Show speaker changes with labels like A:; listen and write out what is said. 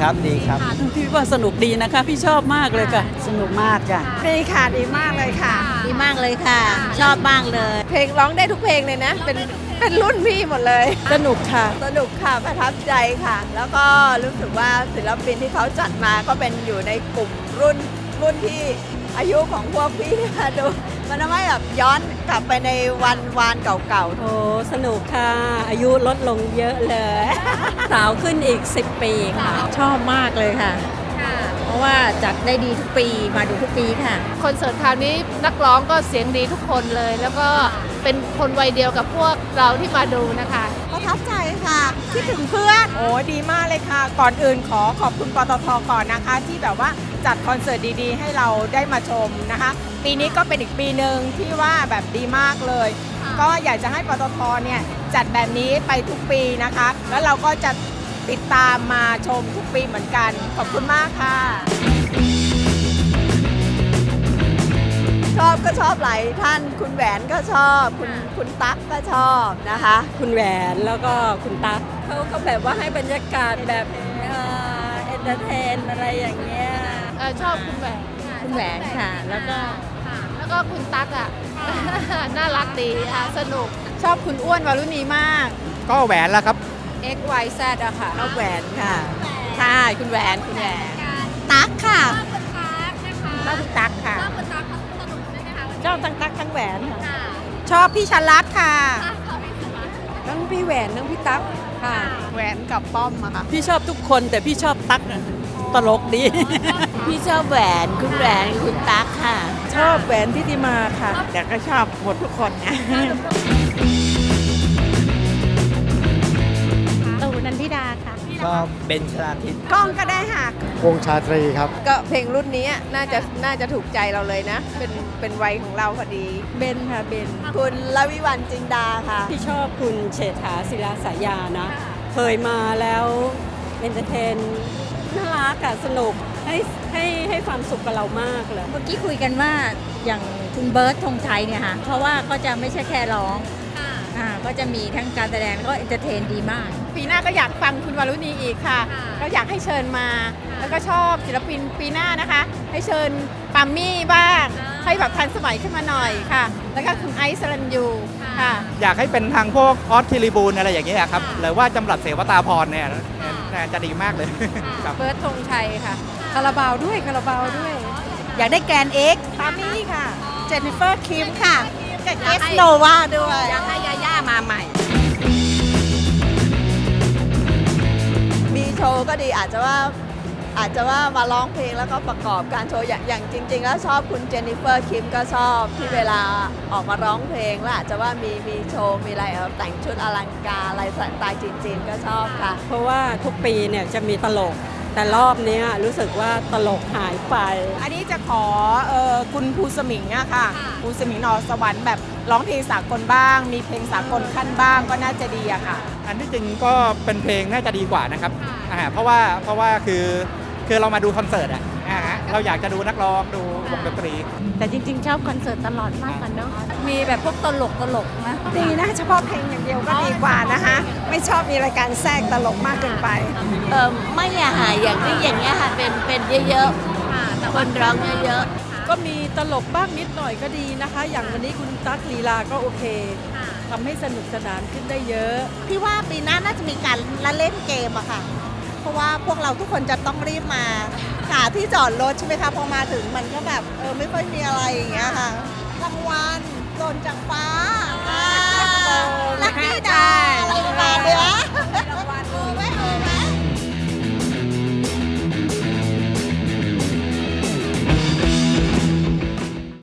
A: ครับดีครับ
B: พี่ว่าสนุกดีนะคะ พี่ชอบมากเลยค่ะ
C: สนุกมากจ้ะ
D: ดีค่ะดีมากเลยค่ะ
E: ดีมากเลยค่ะ ชอบมากเลย
D: เพลงร้องได้ทุกเพลงเลยนะ เป็นเป็นรุ่นพี่หมดเลย
B: สนุกค่ะ
D: สนุกค่ะประทับใจค่ะ แล้วก็รู้สึกว่าศิลปินที่เขาจัดมาก็เป็นอยู่ในกลุ่มรุ่น รุ่นที่อายุของพวกพี่ค่ะดูมันทำให้แบบย้อนกลับไปในวันวานเก่า
F: โอ้สนุกค่ะ อายุลดลงเยอะเลย สาวขึ้นอีก 10 ปีค่ะ
E: ชอบมากเลยค่ะ เพราะว่าจัดได้ดีทุกปีมาดูทุกปีค่ะ
G: คอนเสิร์ตคราวนี้นักร้องก็เสียงดีทุกคนเลย แล้วก็เป็นคนวัยเดียวกับพวกเราที่มาดูนะคะ
D: ๆ ประทับใจค่ะคิดถึงเพื่อน
H: โอ้ดีมากเลยค่ะ ก่อนอื่นขอขอบคุณปตทก่อนนะคะ ที่แบบว่าจัดคอนเสิร์ตดีๆ ให้เราได้มาชมนะคะ ปีนี้ก็เป็นอีกปีหนึ่งที่ว่าแบบดีมากเลย ก็อยากจะให้ปตทเนี่ยจัดแบบนี้ไปทุกปีนะคะ แล้วเราก็จะติดตามมาชมทุกปีเหมือนกัน ขอบคุณมากค่ะ
D: ชอบก็ชอบหลายท่านคุณแหวนก็ชอบ คุณคุณตั๊กก็ชอบนะคะ
F: คุณแหวนแล้วก็คุณตั๊กเขาก็แบบว่าให้บรรยากาศแบบเอนเตอร์เทนอะไรอย่างเงี้ย
G: เอ่อชอบคุณแหวน
E: คุณแหวนค่ะ แล้วก็
G: ค่ะแล้วก็คุณตั๊กอะ น่ารักดีอะสนุก
E: ชอบคุณอ้วนวารุณีมาก
A: ก็แหวนแล้วครับ
E: X Y Z อะค่ะ
D: นกแหวนค่ะ
E: ค่ะคุณแหวนคุณแหวน
D: ตั๊กค่ะ
E: ชอบคุณตั๊กค่ะ
C: ชอบ ทั้งตั๊กทั้งแหวนค่ะ
E: ชอบพี่ชันรัตน์ค่ะ
C: ทั้งพี่แหวนทั้งพี่ตั๊กค่ะ
D: แหวนกับป้อมอะค่ะ
B: พี่ชอบทุกคนแต่พี่ชอบตั๊กอะตลกดี
D: พี่ชอบแหวนคุณแหวนคุณตั๊กค่ะ
C: ชอบแหวนทิติมาค่ะ แต่ก็ชอบหมดทุกคนนะา
E: ค่ะ
A: ก็เบนชลาทิศ
D: กล้องก็ได้ค่ะ
I: วงชาตรีครับ
D: ก็เพลงรุ่นนี้น่าจะน่าจะถูกใจเราเลยนะ เป็นเป็นวัยของเราพอดี
C: เบนค่ะเบน
D: คุณละวิวันจินดาค่ะ
F: พี่ชอบคุณเฉษฐาศิลาสายานะ เคยมาแล้วเอนเตอร์เทนน่ารักอะสนุกให้ให้ให้ความสุขกับเรามากเลย
E: เมื่อกี้คุยกันว่าอย่างคุณเบิร์ตธงชัยเนี่ยค่ะ เพราะว่าก็จะไม่ใช่แค่ร้อง อ่าก็จะมีทั้งการแสดงแล้วก็เอนเตอร์เทนดีมาก
H: ปีหน้าก็อยากฟังคุณวารุณีอีกค่ะก็อยากให้เชิญมาแล้วก็ชอบศิลปินปีหน้านะคะ ให้เชิญปามมี่บ้างให้แบบทันสมัยขึ้นมาหน่อยค่ะ แล้วก็คุณไอซ์สรันยูค่ะ
A: อยากให้เป็นทางพวกออสคิริบูลอะไรอย่างเงี้ยครับ หรือว่าจำรัดเสวตาพรเนี่ยน่าจะดีมากเลยครับ
H: เบิร์ตธงชัยค่ะ
C: คาราบาวด้วยคาราบาวด้วย
E: อยากได้แกรนเอ็ก
D: ปามี่ค่ะ เจนนิเฟอร์คิมค่ะกับเกสโนวาด้วย
E: อยากให้ยาย่า มาใหม่
D: มีโชว์ก็ดีอาจจะว่าอาจจะว่ามาร้องเพลงแล้วก็ประกอบการโชว์อย่างอย่างจริง ๆ แล้วชอบคุณเจนนิเฟอร์คิมก็ชอบที่เวลาออกมาร้องเพลงแล้วอาจจะว่ามีมีโชว์มีอะไรเออแต่งชุดอลังการอะไรสไตล์จีนๆก็ชอบค่ะ
F: เพราะว่าทุกปีเนี่ยจะมีตลก แต่รอบเนี้ยรู้สึกว่าตลกหายไป
H: อันนี้จะขอเออคุณภูสมิงอะค่ะภูสมิงนอสวรรค์แบบร้องเพลงสากลบ้าง มีเพลงสากลขั้นบ้างก็น่าจะดีอะค่ะ
A: อันที่จริงก็เป็นเพลงน่าจะดีกว่านะครับอ่าเพราะว่าเพราะว่าคือคือเรามาดูคอนเสิร์ตอะอ่าฮะ เราอยากจะดูนักร้องดูวงดนตรี
E: แต่จริง ๆ ชอบคอนเสิร์ตตลอดมากกว่าเนาะ
C: มีแบบพวกตลกตลกนะ
H: ดีนะเฉพาะเพลงอย่างเดียวก็ดีกว่านะคะไม่ชอบมีรายการแทรกตลกมากเกินไป
E: เออไม่อะค่ะอย่างที่อย่างเงี้ยค่ะเป็นเป็นเยอะๆคนร้องเยอะ
C: ก็มีตลกบ้างนิดหน่อยก็ดีนะคะ อย่างวันนี้คุณตั๊กลีลาก็โอเคทำให้สนุกสนานขึ้นได้เยอะ
D: พี่ว่าปีหน้าน่าจะมีการละเล่นเกมอะค่ะ เพราะว่าพวกเราทุกคนจะต้องรีบมา หาที่จอดรถใช่ไหมคะพอมาถึงมันก็แบบเออไม่ค่อยมีอะไรอย่างเงี้ยค่ะรางวัลโดนจากฟ้าลัคกี้ดา